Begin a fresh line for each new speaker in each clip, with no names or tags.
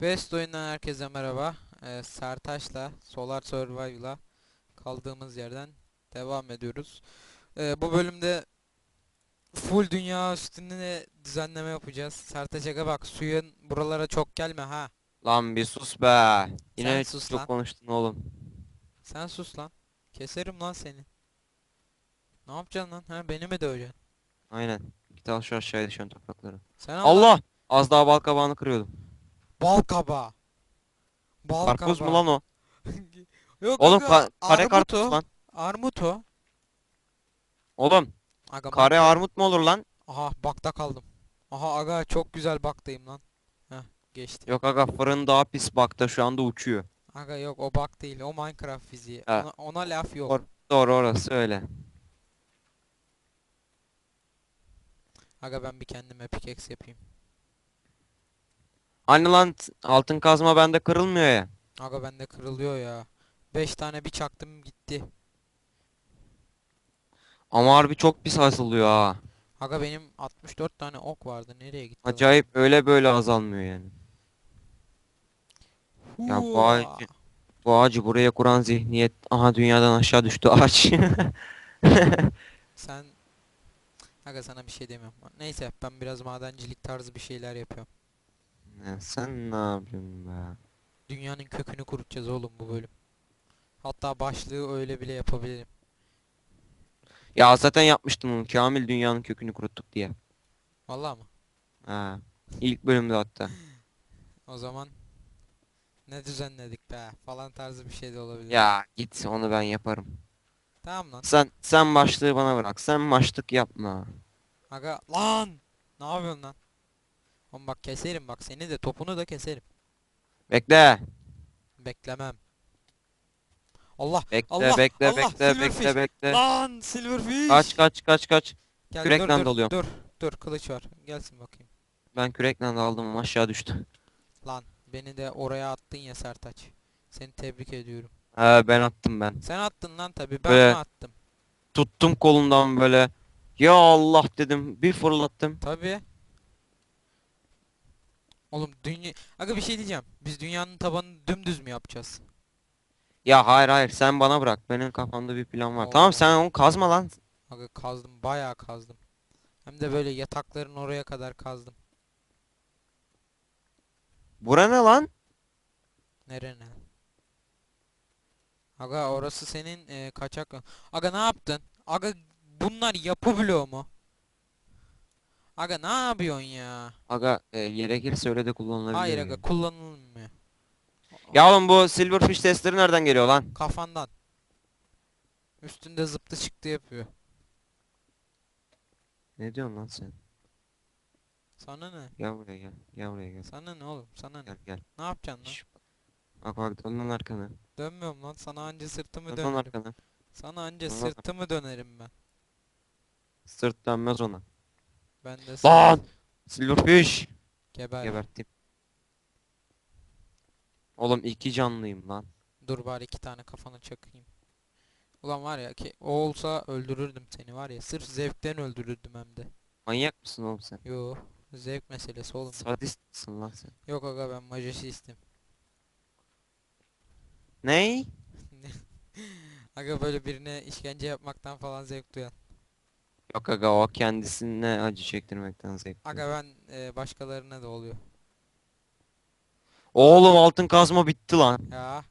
Best oyundan herkese merhaba. Ee, Sertaç'la Solar Survival'la kaldığımız yerden devam ediyoruz. Ee, bu bölümde full dünya üstünde düzenleme yapacağız. Sertaç aga bak suyun buralara çok gelme ha.
Lan bir sus be. Yine
sus
çok
lan.
konuştun oğlum.
Sen sus lan. Keserim lan seni. Ne yapacaksın lan? Ha beni mi döveceksin?
Aynen. Git al şu aşağıya düşen toprakları.
Sen al lan.
Allah! Az daha bal kabağını kırıyordum.
Bal kabağı. Bal
Karpuz mu
kabağı.
lan o?
Yok
Oğlum
aga,
ka- kare karpuz
o.
lan.
Armut o.
Oğlum
Aga
kare armut mu olur lan?
Aha bakta kaldım. Aha aga çok güzel baktayım lan. Heh geçtim.
Yok aga fırın daha pis bakta şu anda uçuyor.
Aga yok o bak değil o Minecraft fiziği.
Ha.
Ona, ona laf yok.
Or- Doğru orası öyle.
Aga ben bir kendime pickaxe yapayım.
Anne lan t- altın kazma bende kırılmıyor ya.
Aga bende kırılıyor ya. 5 tane bir çaktım gitti.
Ama harbi çok pis asılıyor ha.
Aga benim 64 tane ok vardı. Nereye gitti? lan?
Acayip öyle böyle azalmıyor yani. Ya bu
Hua!
ağacı, bu ağacı buraya kuran zihniyet aha dünyadan aşağı düştü ağaç.
Sen Aga sana bir şey demiyorum. Neyse ben biraz madencilik tarzı bir şeyler yapıyorum.
Ya sen ne yapıyorsun be?
Dünyanın kökünü kurutacağız oğlum bu bölüm. Hatta başlığı öyle bile yapabilirim.
Ya zaten yapmıştım onu. Kamil dünyanın kökünü kuruttuk diye.
Vallahi mı?
Ha. İlk bölümde hatta.
O zaman ne düzenledik be falan tarzı bir şey de olabilir.
Ya git onu ben yaparım.
Tamam lan.
Sen sen başlığı bana bırak. Sen başlık yapma.
Aga lan. Ne yapıyorsun lan? Oğlum bak keserim bak seni de topunu da keserim.
Bekle.
Beklemem. Allah
Bekle
Allah,
bekle
Allah,
bekle
silverfish.
bekle bekle.
lan silverfish.
Kaç kaç kaç kaç.
Gel,
kürekle
dur, dur,
dalıyorum.
Dur dur kılıç var. Gelsin bakayım.
Ben kürekle aldım aşağı düştü.
Lan beni de oraya attın ya Sertaç. Seni tebrik ediyorum.
Ha ben attım ben.
Sen attın lan tabi ben
Böyle-
mi attım?
Tuttum kolundan böyle. Ya Allah dedim. Bir fırlattım.
Tabi. Oğlum dünya... Aga bir şey diyeceğim. Biz dünyanın tabanını dümdüz mü yapacağız?
Ya hayır hayır sen bana bırak. Benim kafamda bir plan var.
Oo.
Tamam sen onu kazma lan.
Aga kazdım bayağı kazdım. Hem de böyle yatakların oraya kadar kazdım.
Bura ne lan?
Nere ne? Aga orası senin e, kaçak. Aga ne yaptın? Aga bunlar yapı bloğu mu? Aga ne yapıyorsun ya?
Aga e, gerekirse öyle de kullanılabilir.
Hayır aga kullanılmıyor.
Ya oğlum bu silverfish testleri nereden geliyor lan?
Kafandan. Üstünde zıptı çıktı yapıyor.
Ne diyorsun lan sen?
Sana ne?
Gel buraya gel. Gel buraya gel.
Sana ne oğlum? Sana ne?
Gel gel.
Ne yapacaksın lan?
Şş, Bak bak dön lan arkanı.
Dönmüyorum lan. Sana anca sırtımı
Dön
dönerim.
arkanı.
Sana anca
Dön
sırtımı dönerim ben.
Sırt dönmez ona.
Ben de
Lan! Silverfish!
geber.
Geberttim. Oğlum iki canlıyım lan.
Dur bari iki tane kafana çakayım. Ulan var ya ki o olsa öldürürdüm seni var ya. Sırf zevkten öldürürdüm hem de.
Manyak mısın oğlum sen?
Yo zevk meselesi oğlum.
Sadist misin lan sen?
Yok aga ben majesteistim.
Ney?
Aga böyle birine işkence yapmaktan falan zevk duyan.
Yok aga o kendisine acı çektirmekten zevk.
Aga ben e, başkalarına da oluyor.
Oğlum altın kazma bitti lan.
Ya.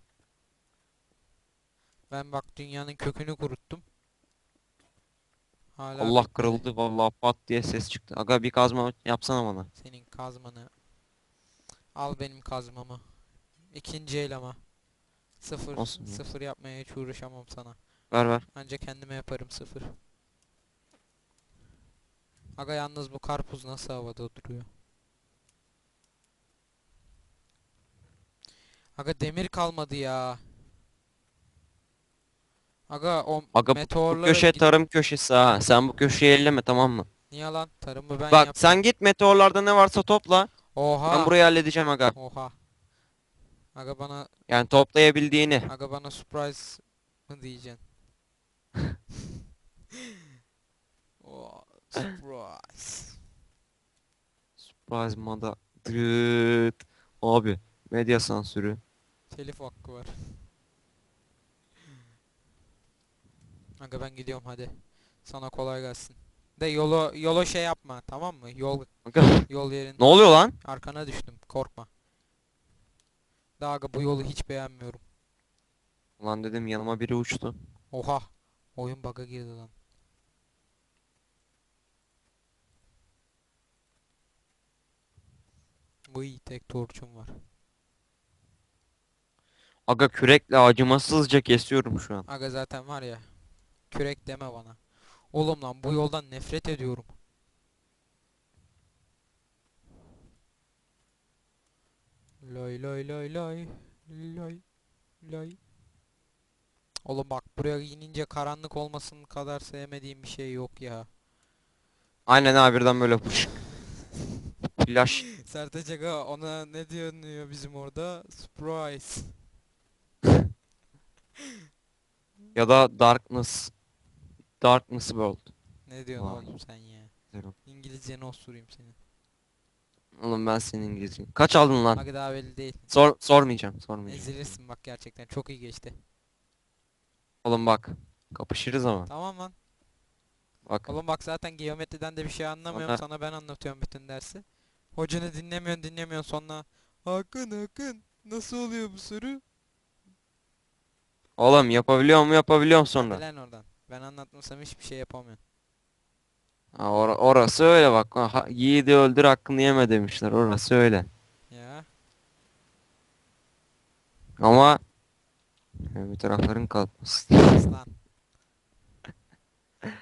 Ben bak dünyanın kökünü kuruttum. Hala
Allah kırıldı vallahi pat diye ses çıktı. Aga bir kazma yapsana bana.
Senin kazmanı. Al benim kazmamı. İkinci el ama. Sıfır.
Olsun ya.
Sıfır yapmaya hiç uğraşamam sana.
Ver ver.
Anca kendime yaparım sıfır. Aga yalnız bu karpuz nasıl havada duruyor? Aga demir kalmadı ya. Aga o
Aga bu- bu
meteorlara
köşe
git-
tarım köşesi ha. Sen bu köşeyi elleme tamam mı?
Niye lan? Tarımı ben
Bak
yaptım.
sen git meteorlarda ne varsa topla.
Oha.
Ben burayı halledeceğim aga.
Oha. Aga bana
Yani toplayabildiğini.
aga bana surprise mı diyeceksin? surprise.
Surprise mother. Dırıt. Abi Medya sansürü.
Telif hakkı var. Aga ben gidiyorum hadi. Sana kolay gelsin. De yolu yolu şey yapma tamam mı? Yol
Aga,
yol yerin
ne oluyor lan?
arkana düştüm. Korkma. Daha aga bu yolu hiç beğenmiyorum.
Ulan dedim yanıma biri uçtu.
Oha. Oyun bug'a girdi lan. Uy tek torçum var.
Aga kürekle acımasızca kesiyorum şu an.
Aga zaten var ya. Kürek deme bana. Oğlum lan bu yoldan nefret ediyorum. Lay lay lay lay lay lay. Oğlum bak buraya inince karanlık olmasın kadar sevmediğim bir şey yok ya.
Aynen abi birden böyle fışk. Flash.
Sertaç Aga ona ne diyor bizim orada? Surprise.
Ya da Darkness. Darkness World.
Ne diyorsun
Vay.
oğlum sen ya?
Zero.
İngilizceni osurayım senin.
Oğlum ben senin İngilizcen. Kaç aldın lan?
Aga daha belli değil.
Sor sormayacağım, sormayacağım.
Ezilirsin bak gerçekten çok iyi geçti.
Oğlum bak. Kapışırız ama.
Tamam lan.
Bak.
Oğlum bak zaten geometriden de bir şey anlamıyorum. Sana ben anlatıyorum bütün dersi. Hocanı dinlemiyorsun dinlemiyorsun sonra. Hakan Hakan nasıl oluyor bu soru?
Oğlum yapabiliyor mu yapabiliyorum sonra.
Lan oradan. Ben anlatmasam hiçbir şey yapamıyorsun.
Ha, or- orası öyle bak. Ha, yiğidi öldür hakkını yeme demişler. Orası öyle.
Ya.
Ama bir tarafların kalkmasın.
Aslan.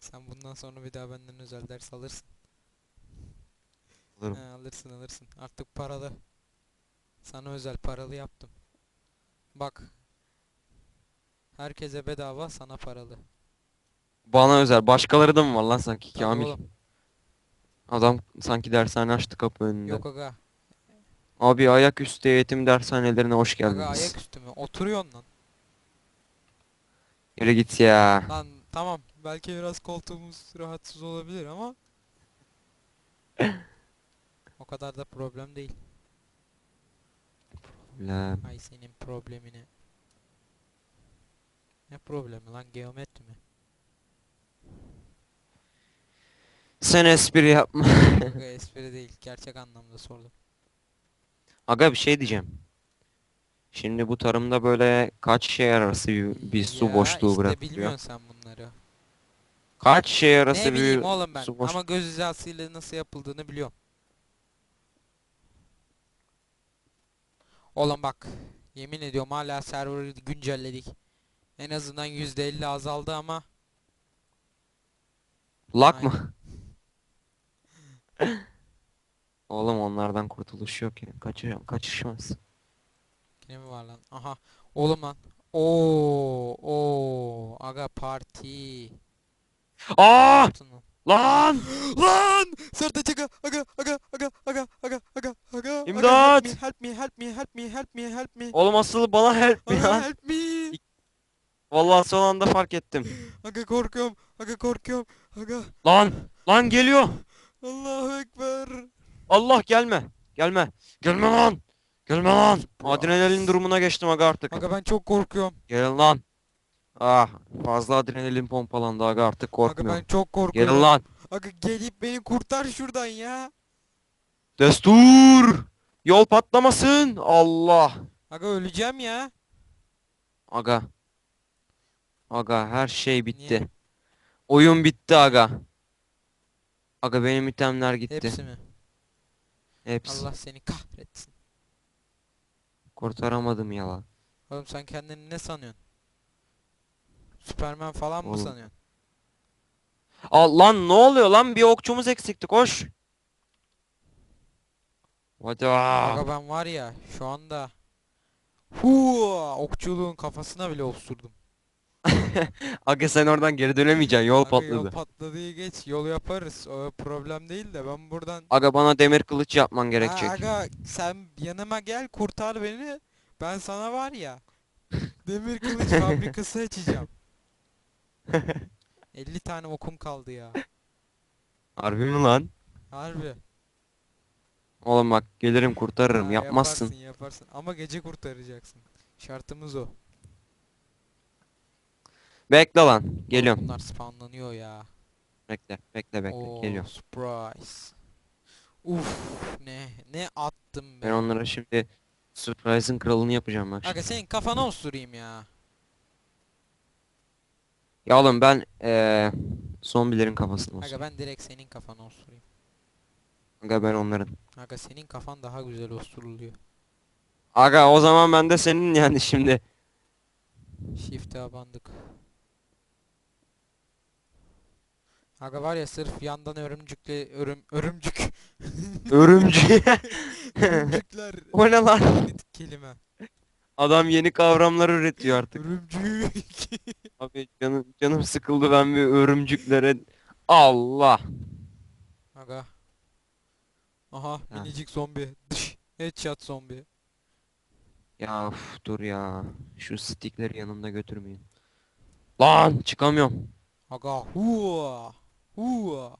Sen bundan sonra bir daha benden özel ders alırsın.
Alırım.
He, alırsın alırsın. Artık paralı. Sana özel paralı yaptım. Bak. Herkese bedava sana paralı.
Bana özel. Başkaları da mı var lan sanki
Tabii
Kamil?
oğlum.
Adam sanki dershane açtı kapı önünde.
Yok aga.
Abi ayaküstü eğitim dershanelerine hoş
Aga
geldiniz.
ayaküstü mü? Oturuyorsun lan.
Yürü git ya.
Lan tamam. Belki biraz koltuğumuz rahatsız olabilir ama o kadar da problem değil.
Lan.
Ay senin problemini. Ne problemi lan geometri mi?
Sen espri yapma.
Aga espri değil. Gerçek anlamda sordum.
Aga bir şey diyeceğim. Şimdi bu tarımda böyle kaç şey arası bir, bir su
Ya
boşluğu
işte
bırakılıyor?
bilmiyorsun sen bunları.
Kaç şey arası
Ne bileyim
bir
oğlum ben
su
ama göz hizasıyla nasıl yapıldığını biliyorum. Oğlum bak yemin ediyorum hala server'ı güncelledik. En azından %50 azaldı ama
Lak mı? Oğlum onlardan kurtuluş yok ya. Kaçıyor, kaçışmaz.
ne mi var lan? Aha oğlum lan. Oo oo aga parti.
Aa!
Yaptın lan.
Lan!
Lan! Sırta çıkı. Aga aga aga aga aga aga aga.
İmdat!
Aga, help me help me help me help me help me.
Oğlum asıl bana help me ya.
Help me.
Vallahi son anda fark ettim.
Aga korkuyorum. Aga korkuyorum. Aga.
Lan! Lan geliyor.
Allahu ekber.
Allah gelme. Gelme. Gelme lan. Gelme lan. Adrenalin durumuna geçtim aga artık.
Aga ben çok korkuyorum.
Gel lan. Ah! Fazla adrenalin pompalandı aga artık
aga ben
korkmuyorum.
çok korkuyorum
Gelin lan!
aga gelip beni kurtar şuradan ya
Destur! Yol patlamasın! Allah!
aga öleceğim ya
Aga. Aga her şey bitti. Oyun bitti aga. Aga benim itemler gitti.
hepsi mi
Hepsi.
Allah seni kahretsin
Kurtaramadım yalan.
oğlum sen kendini ne sanıyorsun Süpermen falan mı
Oğlum.
sanıyorsun
Al lan ne oluyor lan? Bir okçumuz eksikti koş. Hadi.
aga ben var ya şu anda Hua okçuluğun kafasına bile osurdum
Aga sen oradan geri dönemeyeceksin. Yol
Aga yol
patladı.
patladığı geç yol yaparız o problem değil de ben buradan
Aga bana demir kılıç yapman
Ha,
gerekecek.
aga sen yanıma gel kurtar beni. Ben sana var ya demir kılıç fabrikası açacağım. 50 tane okum kaldı ya.
Harbi mi lan?
Harbi.
Oğlum bak gelirim kurtarırım
Ha,
yapmazsın.
Yaparsın yaparsın ama gece kurtaracaksın. Şartımız o.
Bekle lan geliyorum.
Bunlar spawnlanıyor ya.
Bekle bekle bekle
Oo,
geliyorum.
surprise. Uf ne ne attım
Ben
be.
onlara şimdi Surprise'ın kralını yapacağım bak.
Aga senin kafana osurayım ya.
Ya oğlum ben eee zombilerin kafasını.
Aga ben direkt senin kafana osurayım.
Aga ben onların.
Aga senin kafan daha güzel osuruluyor.
Aga o zaman ben de senin yani şimdi.
Shift'e abandık. Aga var ya sırf yandan örümcükle örüm örümcük
Örümcü.
örümcükler
o ne lan?
kelime.
Adam yeni kavramlar üretiyor artık.
Örümcük.
Abi canım canım sıkıldı ben bir örümcüklere. Allah.
Aga. Aha
Ha.
minicik zombi. Dış. Headshot zombi.
Ya uf, dur ya. Şu stickleri yanımda götürmeyin. Lan çıkamıyorum.
Aga hua. Hua.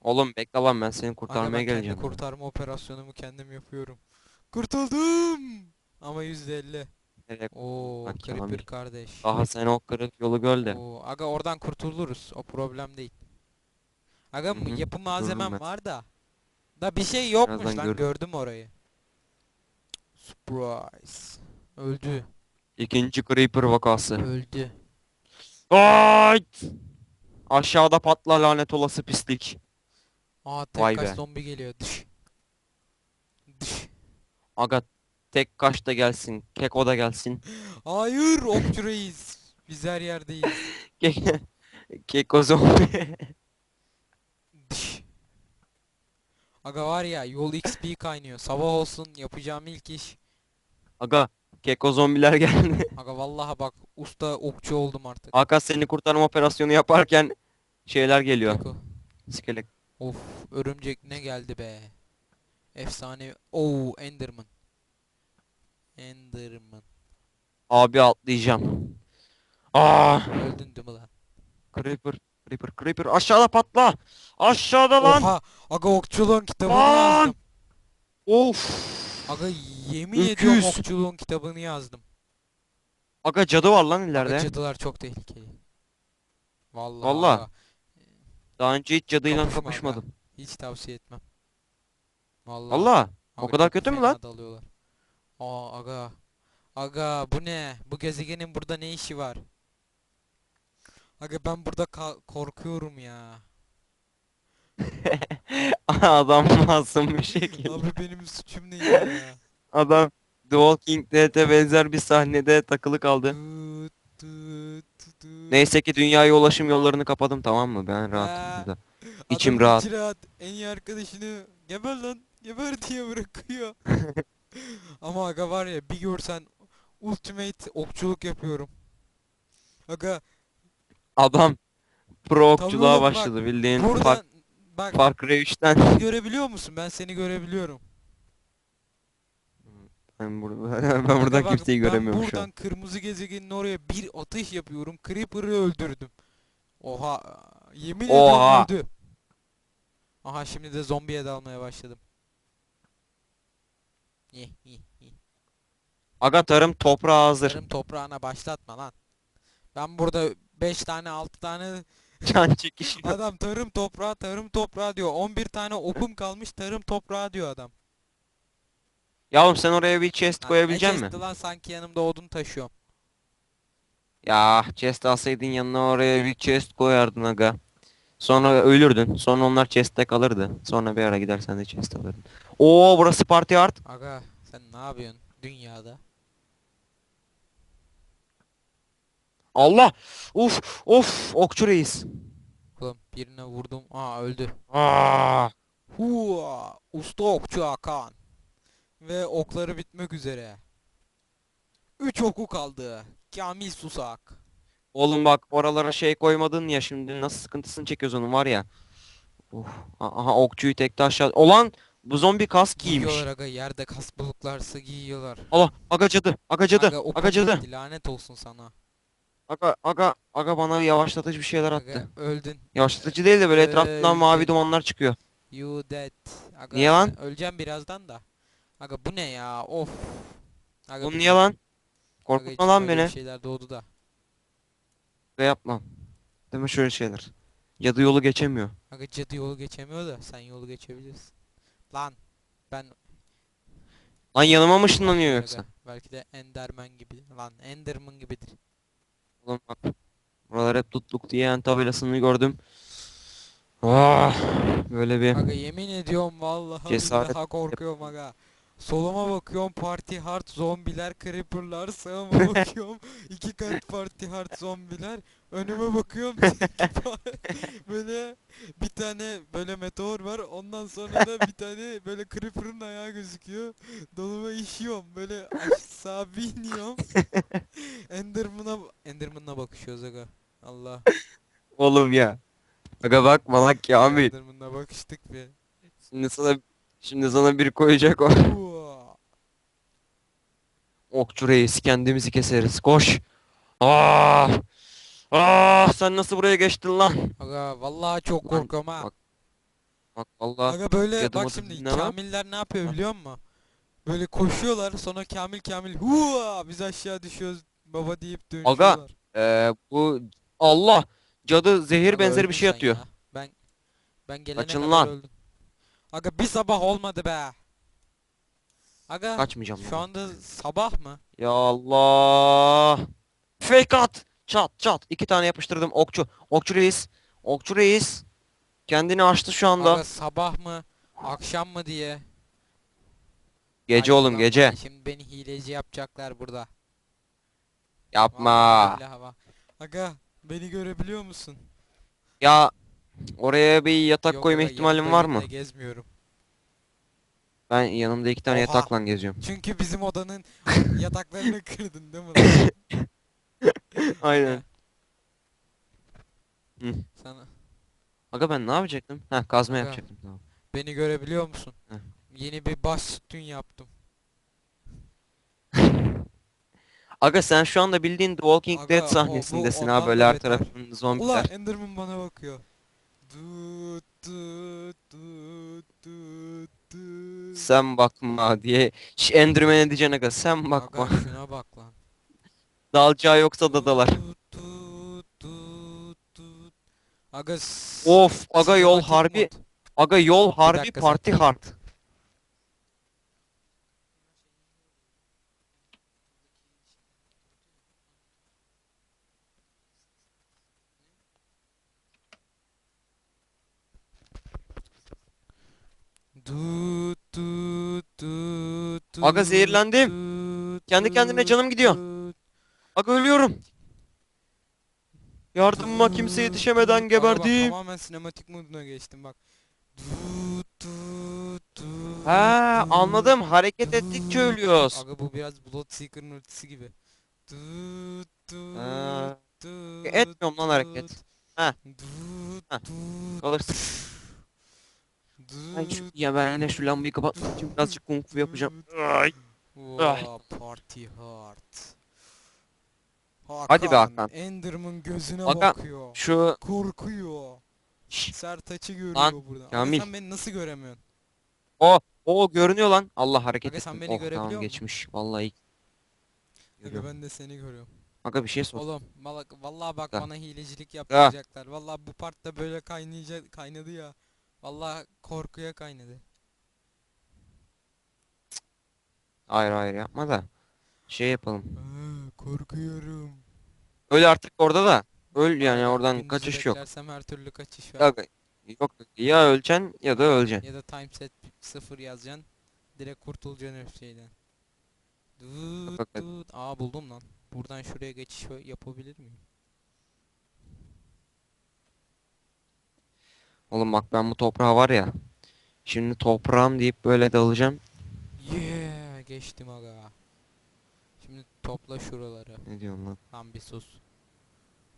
Oğlum bekle lan ben seni
Aga
kurtarmaya
ben kendi
geleceğim.
kurtarma operasyonumu kendim yapıyorum. Kurtuldum. Ama %50.
Nereye-
Oo,
Bak
Creeper kardeş.
Daha sen o kırık yolu göl de.
Oo, aga oradan kurtuluruz. O problem değil. Aga
Hı hı,
yapı malzemem
ben.
var da. Da bir şey yokmuş
Birazdan
lan
gör-
gördüm orayı. Surprise. Öldü.
İkinci Creeper vakası.
Öldü.
Ay! Aşağıda patla lanet olası pislik.
Aa tek
Vay
kaç
be.
zombi geliyor. Dış. Dış.
Aga tek kaş da gelsin. Keko da gelsin.
Hayır okçu reis. Biz her yerdeyiz.
Ke- Keko zombi.
Aga var ya yol XP kaynıyor. Sabah olsun yapacağım ilk iş.
Aga Keko zombiler geldi.
Aga vallahi bak usta okçu oldum artık.
Hakan seni kurtarma operasyonu yaparken şeyler geliyor.
Keko.
İskelet.
Of örümcek ne geldi be. Efsane. Oo Enderman. Enderman.
Abi atlayacağım. Aa!
Öldün değil mi lan?
Creeper, Creeper, Creeper aşağıda patla. Aşağıda lan.
Oha! Aga okçuluğun kitabını
Lan!
yazdım.
Of.
Aga yemin ediyorum
Öküz.
okçuluğun kitabını yazdım.
Aga cadı var lan
Aga
ileride.
cadılar çok tehlikeli. Vallahi
Vallahi.
aga,
Daha önce hiç cadıyla
Kapışma aga.
kapışmadım.
hiç tavsiye etmem. Vallahi.
Valla. O
Aga
kadar
çok
kötü mü
fena
lan?
dalıyorlar. Aa aga. Aga bu ne? Bu gezegenin burada ne işi var? Aga ben burada korkuyorum ya.
Adam masum bir şekilde.
Abi benim suçum ne ya?
Adam The Walking Dead'e benzer bir sahnede takılı kaldı. Neyse ki dünyaya ulaşım yollarını kapadım tamam mı? Ben rahatım
Ha.
burada. İçim rahat.
rahat. En iyi arkadaşını geber lan. Geber diye bırakıyor. Ama aga var ya bir görsen ultimate okçuluk yapıyorum. Aga
Adam pro okçuluğa
bak,
başladı bildiğin
buradan
Far,
bak
Far Cry 3'ten.
beni görebiliyor musun? Ben seni görebiliyorum.
Ben, burada, ben buradan
Aga bak,
kimseyi
ben
göremiyorum şu
buradan
an.
kırmızı gezegenin oraya bir atış yapıyorum. Creeper'ı öldürdüm. Oha. Yemin
Oha.
ediyorum öldü. Aha şimdi de zombiye dalmaya başladım.
Aga tarım toprağı hazır.
Tarım toprağına başlatma lan. Ben burada 5 tane 6 tane
Can çekişiyor.
adam tarım toprağı tarım toprağı diyor. 11 tane okum kalmış tarım toprağı diyor adam.
Yavrum sen oraya bir chest koyabilecek misin?
chest'i lan sanki yanımda odun taşıyorum.
Ya chest alsaydın yanına oraya bir chest koyardın aga. Sonra ölürdün. Sonra onlar chest'te kalırdı. Sonra bir ara gider sen de chest alırdın. Oo burası party art.
Aga sen ne yapıyorsun dünyada?
Allah! Uf! Of! Okçu reis.
Oğlum birine vurdum. Aa öldü.
Aa!
Hua! Usta okçu Hakan. Ve okları bitmek üzere. 3 oku kaldı. Kamil Susak.
Oğlum bak oralara şey koymadın ya şimdi nasıl sıkıntısını çekiyoruz onun var ya. Uf. Aha okçuyu tekte aşağı. Olan bu zombi kask giymiş.
Giyiyorlar aga yerde kas buluklarsa giyiyorlar.
Allah! Aga cadı! Aga cadı!
Aga,
Aga cadı!
bitti, Lanet olsun sana.
Aga aga aga bana yavaşlatıcı bir şeyler
Aga
attı.
öldün.
Yavaşlatıcı değil de böyle etrafından mavi dumanlar çıkıyor.
You dead. Aga,
Niye lan?
Öleceğim birazdan da. Aga bu ne ya? Of. Aga bir-
niye lan?
Aga
Korkutma lan beni.
Bir şeyler doğdu da.
Ve yapmam. Deme şöyle şeyler. Cadı yolu geçemiyor.
Aga cadı yolu geçemiyor da sen yolu geçebilirsin. Lan ben
Lan yanıma mı ışınlanıyor yoksa?
Belki de Enderman gibi. Lan Enderman gibidir.
Oğlum bak. Buralar hep tutluk diye tabelasını gördüm. Ah, böyle bir
Aga yemin ediyorum vallahi
Cesaret
billahi korkuyorum aga. Soluma bakıyorum party hard zombiler creeperlar. Sağıma bakıyorum iki kat party hard zombiler. Önüme bakıyorum böyle bir tane böyle meteor var. Ondan sonra da bir tane böyle creeper'ın ayağı gözüküyor. Doluma işiyorum böyle aşağı biniyorum. Enderman'a Enderman'a bakışıyoruz aga. Allah.
Oğlum ya. Aga bakma lan Kamil.
Enderman'a bakıştık bir.
Şimdi sana şimdi sana bir koyacak o. Okçu reis kendimizi keseriz. Koş. Ah! Ah! Sen nasıl buraya geçtin lan?
Aga vallahi çok
Lan,
korkuyorum ha.
bak, Bak vallahi
Aga böyle
yadım
bak şimdi
dinlemem.
Kamiller ne yapıyor biliyor musun? Böyle koşuyorlar sonra Kamil Kamil huaa biz aşağı düşüyoruz baba deyip dönüşüyorlar.
Ee, bu Allah cadı zehir
Aga
benzeri
öldün
bir şey
sen
atıyor.
ya. Ben ben gelene
Kaçın
kadar
lan.
öldüm. Aga bir sabah olmadı be. Aga
Kaçmayacağım.
şu
lan.
anda sabah mı?
Ya Allah. Fake at. Çat çat. İki tane yapıştırdım okçu. Okçu reis. Okçu reis. Kendini açtı şu anda.
Aga sabah mı? Akşam mı diye.
Gece
Ay,
oğlum
ulan
gece.
Şimdi beni hileci yapacaklar burada.
Yapma.
Vallahi billahi bak. Aga beni görebiliyor musun?
Ya oraya bir yatak
Yok
koyma
aga,
ihtimalin var mı?
gezmiyorum.
Ben yanımda iki tane
Oha.
yatakla geziyorum.
Çünkü bizim odanın yataklarını kırdın değil mi lan?
Aynen.
Ya.
Hı.
Sana
Aga ben ne yapacaktım? Heh kazma
Aga.
yapacaktım tamam.
beni görebiliyor musun?
Heh.
Yeni bir baş sütun yaptım.
Aga sen şu anda bildiğin The Walking
Aga,
Dead
o- bu
sahnesindesin ha
ondan
böyle her
beter.
tarafın
Ulan
zombiler.
Enderman bana bakıyor.
Sen bakma diye. Ş Enderman'e diyeceksin aga sen bakma.
Aga şuna bak lan.
Dalacağı yoksa dadalar.
Aga s-
Of aga yol
sinematik
harbi.
mod.
Aga yol harbi
dakika,
party
sen-
hard. Aga zehirlendim. Kendi kendine canım gidiyor. Aga ölüyorum. Yardımıma kimse yetişemeden
Aga bak,
geberdim.
tamamen sinematik moduna geçtim bak.
Ha anladım. Hareket ettikçe ölüyoruz.
Aga bu biraz Bloodseeker'ın ultisi gibi.
Ha, etmiyorum lan hareket. Ha. Ha. Kalırsın. Ben şu, ya ben yine şu lambayı kapatmak için birazcık kung fu yapacağım. Ay.
Wow, party hard.
Hadi be Hakan.
Enderman gözüne
Hakan,
bakıyor.
Şu
Korkuyor. Sertaç'ı görüyor
Lan,
buradan. Aga
Kamil.
sen beni nasıl göremiyorsun?
o o görünüyor lan. Allah hareket
Aga sen
ettim.
beni
Oh,
görebiliyor
tamam
musun?
geçmiş. Vallahi.
Aga
Görüyorum.
ben de seni görüyorum.
Aga bir şey sor.
Oğlum vallahi bak bana hilecilik yapacaklar. Vallahi bu partta böyle kaynayacak kaynadı ya. Vallahi korkuya kaynadı.
Hayır hayır yapma da. Şey yapalım.
Aa, korkuyorum.
Öl artık orada da. Öl yani oradan
gündüzü
kaçış yok.
beklersem her türlü kaçış var.
Aga, yok ya öleceksin ya da öleceksin.
Ya da time set 0 yazacaksın. Direkt kurtulacaksın her şeyden. Dut dut. Aa buldum lan. Buradan şuraya geçiş yapabilir miyim?
Oğlum bak ben bu toprağa var ya. Şimdi toprağım deyip böyle dalacağım.
Yeah geçtim aga. Şimdi topla şuraları.
Ne diyorsun lan?
Lan bir sus.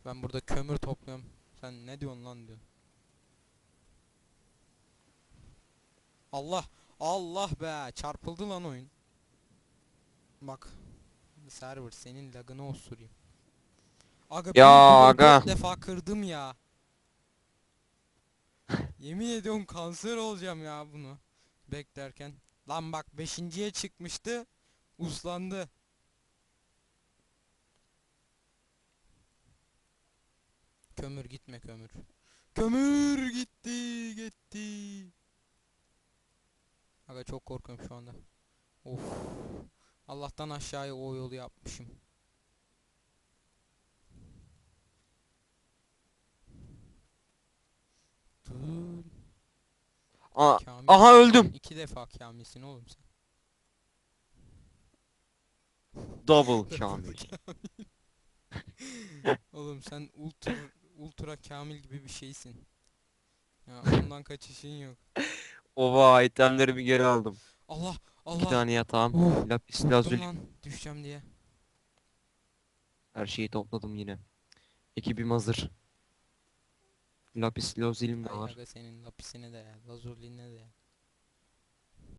Ben burada kömür topluyorum. Sen ne diyorsun lan diyor. Allah Allah be çarpıldı lan oyun. Bak. Server senin lagını osurayım. Aga
Ya aga.
defa kırdım ya. Yemin ediyorum kanser olacağım ya bunu. beklerken. Lan bak beşinciye çıkmıştı. Uslandı. Kömür gitme kömür. Kömür gitti gitti. Aga çok korkuyorum şu anda. Of. Allah'tan aşağıya o yolu yapmışım. Dur.
Aa,
Kamil.
aha öldüm.
İki defa kamilsin oğlum sen.
Double Kamil.
Oğlum sen ultra ultra kamil gibi bir şeysin. Ya ondan kaçışın yok.
Ova itemlerimi geri aldım.
Allah
İki
Allah.
tane yatağım.
Oh,
Lapis lazuli.
lan düşeceğim diye.
Her şeyi topladım yine. Ekibim hazır. Lapis lazulim de var.
aga senin lapisine de lazuline de.